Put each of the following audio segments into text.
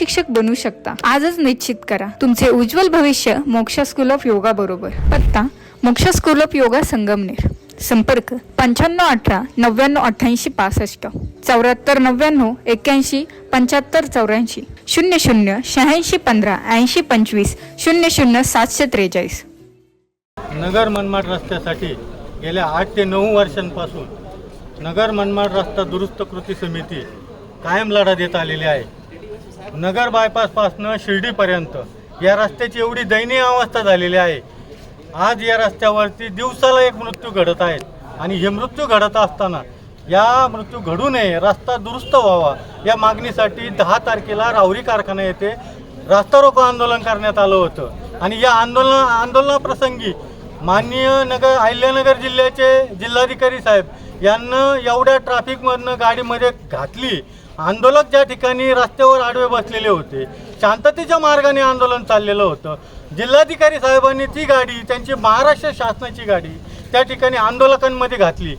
शिक्षक बनू शकता. आजच निश्चित करा. तुमचे उज्ज्वल भविष्य मोक्ष स्कूल ऑफ योगा बरोबर. पत्ता मोक्ष स्कूल ऑफ योगा संगमनेर. संपर्क पंच्याण्णव अठरा नव्याण्णव अठ्ठ्याऐंशी पासष्ट. चौऱ्याहत्तर नव्याण्णव एक्क्याऐंशी पंच्याहत्तर चौऱ्याऐंशी. शून्य शून्य शहाऐंशी पंधरा ऐंशी पंचवीस. शून्य शून्य सातशे त्रेचाळीस. नगर मनमाड रस्त्यासाठी गेल्या आठ ते नऊ वर्षांपासून नगर मनमाड रस्ता दुरुस्त कृती समिती कायम लढा देत आलेली आहे. नगर बायपासपासनं शिर्डीपर्यंत. या रस्त्याची एवढी दयनीय अवस्था झालेली आहे. आज या रस्त्यावरती दिवसाला एक मृत्यू घडत आहेत आणि हे मृत्यू घडत असताना या मृत्यू घडू नये रस्ता दुरुस्त व्हावा या मागणीसाठी दहा तारखेला राहुरी कारखाना येथे रास्ता रोको आंदोलन करण्यात आलं होतं. आणि या आंदोलन आंदोलनाप्रसंगी माननीय नगर अहिल्यानगर जिल्ह्याचे जिल्हाधिकारी साहेब यांना एवढ्या ट्रॅफिकमधनं गाडीमध्ये घातली. आंदोलक ज्या ठिकाणी रस्त्यावर आडवे बसलेले होते शांततेच्या मार्गाने आंदोलन चाललेलं होतं. जिल्हाधिकारी साहेबांनी ती गाडी त्यांची महाराष्ट्र शासनाची गाडी त्या ठिकाणी आंदोलकांमध्ये घातली.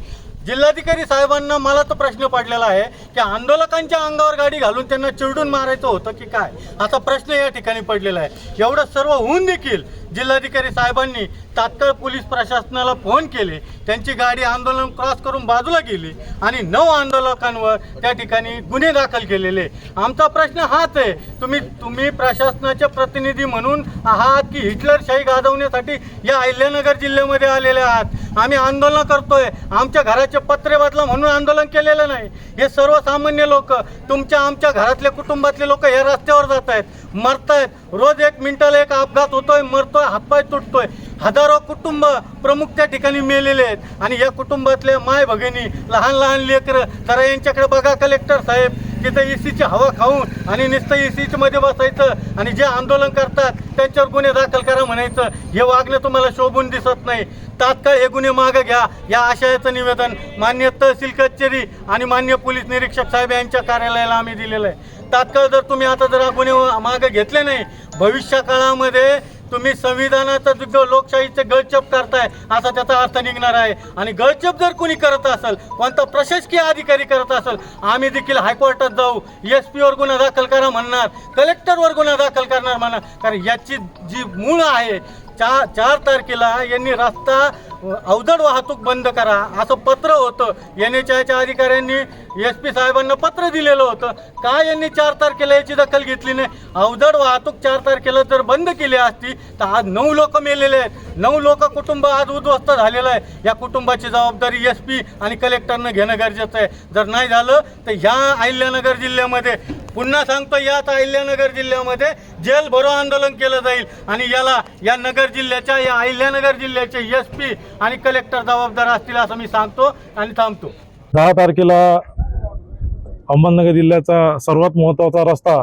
जिल्हाधिकारी साहेबांना मला तो प्रश्न पडलेला आहे की आंदोलकांच्या अंगावर गाडी घालून त्यांना चिरडून मारायचं होतं की काय? असा प्रश्न या ठिकाणी पडलेला आहे. एवढं सर्व होऊन देखील जिल्हाधिकारी साहेबांनी तात्काळ पोलीस प्रशासनाला फोन केले. त्यांची गाडी आंदोलन क्रॉस करून बाजूला गेली आणि नऊ आंदोलकांवर त्या ठिकाणी गुन्हे दाखल केलेले. आमचा प्रश्न हाच आहे. तुम्ही तुम्ही प्रशासनाचे प्रतिनिधी म्हणून आहात की हिटलरशाही गाजवण्यासाठी या अहिल्यानगर जिल्ह्यामध्ये आलेले आहात? आम्ही आंदोलन करतोय. आमच्या घराचे पत्रे बदला म्हणून आंदोलन केलेलं नाही. हे सर्वसामान्य लोक तुमच्या आमच्या घरातले कुटुंबातले लोक हे रस्त्यावर जात आहेत मरतायत रोज एक मिनिटाला एक अपघात होतोय मरतोय हातपाय तुटतोय. हजारो कुटुंब प्रमुख त्या ठिकाणी मेलेले आहेत. आणि या कुटुंबातल्या माय भगिनी लहान लहान लेकरं जरा यांच्याकडे बघा कलेक्टर साहेब तिथं ई सीची हवा खाऊन आणि नुसतं E मध्ये बसायचं आणि जे आंदोलन करतात त्यांच्यावर गुन्हे दाखल करा म्हणायचं. हे वागणं तुम्हाला शोभून दिसत नाही. तात्काळ हे गुन्हे मागं घ्या. या आशयाचं निवेदन मान्य तहसील कचेरी आणि मान्य पोलीस निरीक्षक साहेब यांच्या कार्यालयाला आम्ही दिलेलं आहे. तात्काळ जर तुम्ही आता जर आपण गुन्हे मागं घेतले नाही भविष्य काळामध्ये तुम्ही संविधानाचं जो लोकशाहीचे गळचप करताय असा त्याचा अर्थ निघणार आहे. आणि गळचप जर कोणी करत असेल कोणता प्रशासकीय अधिकारी करत असेल आम्ही देखील हायकोर्टात जाऊ एस पीवर गुन्हा दाखल करा म्हणणार कलेक्टरवर गुन्हा दाखल करणार म्हणणार. कारण याची जी मूळ आहे चार चार तारखेला यांनी रस्ता अवजड वाहतूक बंद करा. असं पत्र होतं. एन एच आयच्या अधिकाऱ्यांनी एस पी साहेबांना पत्र दिलेलं होतं. का यांनी चार तारखेला याची दखल घेतली नाही? अवजड वाहतूक चार तारखेला जर बंद केली असती तर आज नऊ लोक मेलेले आहेत. नऊ लोक कुटुंब आज उद्ध्वस्त झालेलं आहे. या कुटुंबाची जबाबदारी एस पी आणि कलेक्टरनं घेणं गरजेचं आहे. जर नाही झालं तर ह्या अहिल्यानगर जिल्ह्यामध्ये पुन्हा सांगतो याच अहिल्यानगर जिल्ह्यामध्ये जेल भरो आंदोलन केलं जाईल आणि याला या नगर जिल्ह्याच्या या अहिल्यानगर जिल्ह्याचे एस पी आणि कलेक्टर जबाबदार असतील असं मी सांगतो आणि थांबतो. दहा तारखेला अहमदनगर जिल्ह्याचा सर्वात महत्त्वाचा रस्ता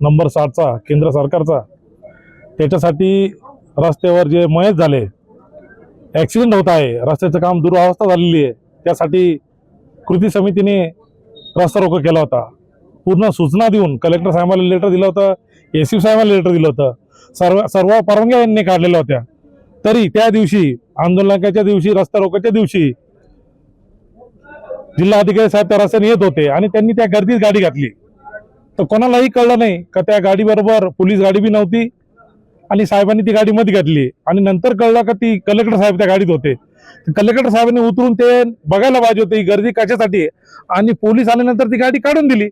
नंबर साठचा केंद्र सरकारचा त्याच्यासाठी रस्त्यावर जे मयत झाले ॲक्सिडेंट होत आहे रस्त्याचं काम दुरावस्था झालेली आहे त्यासाठी कृती समितीने रस्ता रोको केला होता. पूर्ण सूचना देऊन कलेक्टर साहेबांना लेटर दिलं होतं ए सी साहेबांना लेटर दिलं होतं. सर्व सर्व परवानग्या यांनी काढलेल्या होत्या. तरी त्या दिवशी आंदोलनाच्या दिवशी रस्ता रोकाच्या दिवशी जिल्हाधिकारी साहेब त्या रस्त्याने येत होते आणि त्यांनी त्या गर्दीत गाडी घातली. तर कोणालाही कळलं नाही का त्या गाडीबरोबर पोलीस गाडी बी नव्हती आणि साहेबांनी ती गाडी मध्ये घातली. आणि नंतर कळलं का ती कलेक्टर साहेब त्या गाडीत होते. कलेक्टर साहेबांनी उतरून ते बघायला पाहिजे होते ही गर्दी कशासाठी आणि पोलीस आल्यानंतर ती गाडी काढून दिली.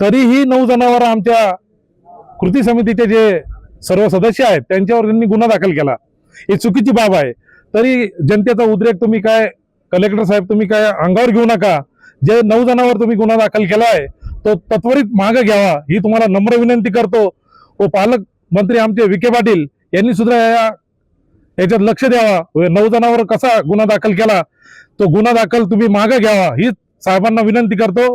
तरीही नऊ जणांवर आमच्या कृती समितीचे जे सर्व सदस्य आहेत त्यांच्यावर त्यांनी गुन्हा दाखल केला. ही चुकीची बाब आहे. तरी जनतेचा उद्रेक तुम्ही काय कलेक्टर साहेब तुम्ही काय अंगावर घेऊ नका. जे नऊ जणांवर तुम्ही गुन्हा दाखल केला आहे तो तत्वरित मागे घ्यावा. ही तुम्हाला नम्र विनंती करतो. व पालक मंत्री आमचे विखे पाटील यांनी सुद्धा या याच्यात लक्ष द्यावा. नऊ जणांवर कसा गुन्हा दाखल केला तो गुन्हा दाखल तुम्ही मागे घ्यावा. ही साहेबांना विनंती करतो.